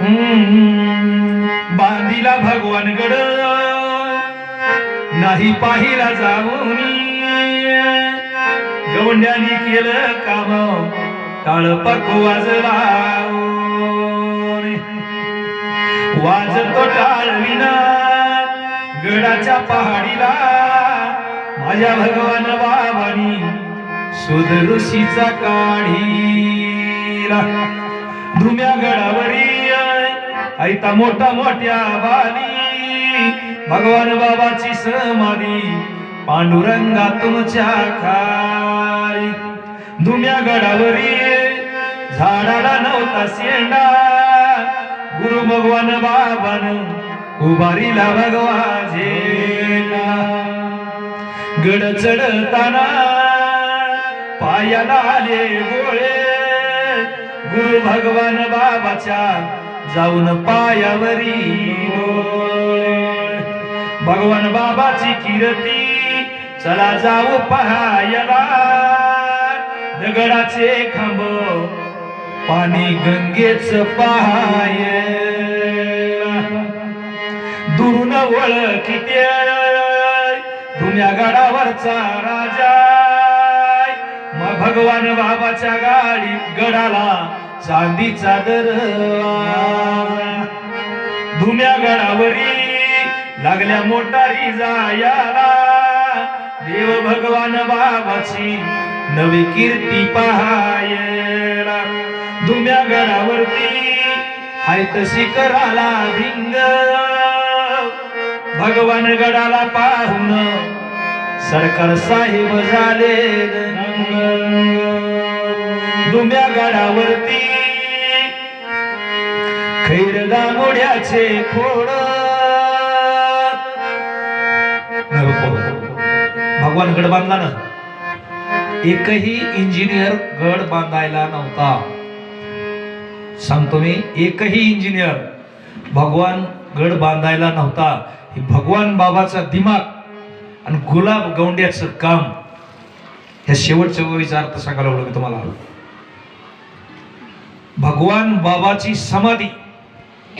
हम्म, बांधिला भगवान गड. नाही पाहिला जाऊन गवंड्यानी केलं काम. टाळपक वाजला वाजतो टाळविना गडाच्या पहाडीला. माझ्या भगवान बाबानी सुदऋषीचा काढीला. धुम्या गडावरी ऐता मोठा मोठ्या बाली. भगवान बाबाची समाधी पांडुरंगा तुमच्या खाली. धुम्या गडावरी झाडाला नव्हता शेंडा. गुरु भगवान बाबान उभारीला भगवा झेला गड चढताना पायाला आले गोळे. गुरु भगवान बाबाच्या जाऊन पायावरी भगवान बाबाची कीर्ती चला जाऊ पहायला. दगडाचे खांब पाणी गंगेच पहाय दुरून ओळखीते धुम्या गडावरचा राजा. भगवान बाबाच्या गाडी गडाला चांदीचा दर धुम्या गडावरी लागल्या मोटारी जायाला. देव भगवान बाबाची नवी कीर्ती पहायला. धुम्या गडावरती हायत शिखराला भिंग. भगवान गडाला पाहून सरकार साहेब झाले दुम्या गडावरती. खैर दामोड्याचे खोड. भगवान गड बांधला ना. एकही इंजिनियर गड बांधायला नव्हता. सांगतो मी एकही इंजिनियर भगवान गड बांधायला नव्हता. भगवान बाबाचा दिमाग आणि गुलाब गौंड्याचं काम ह्या शेवटच्या ओळीचा अर्थ सांगायला लागलो मी तुम्हाला. भगवान बाबाची समाधी.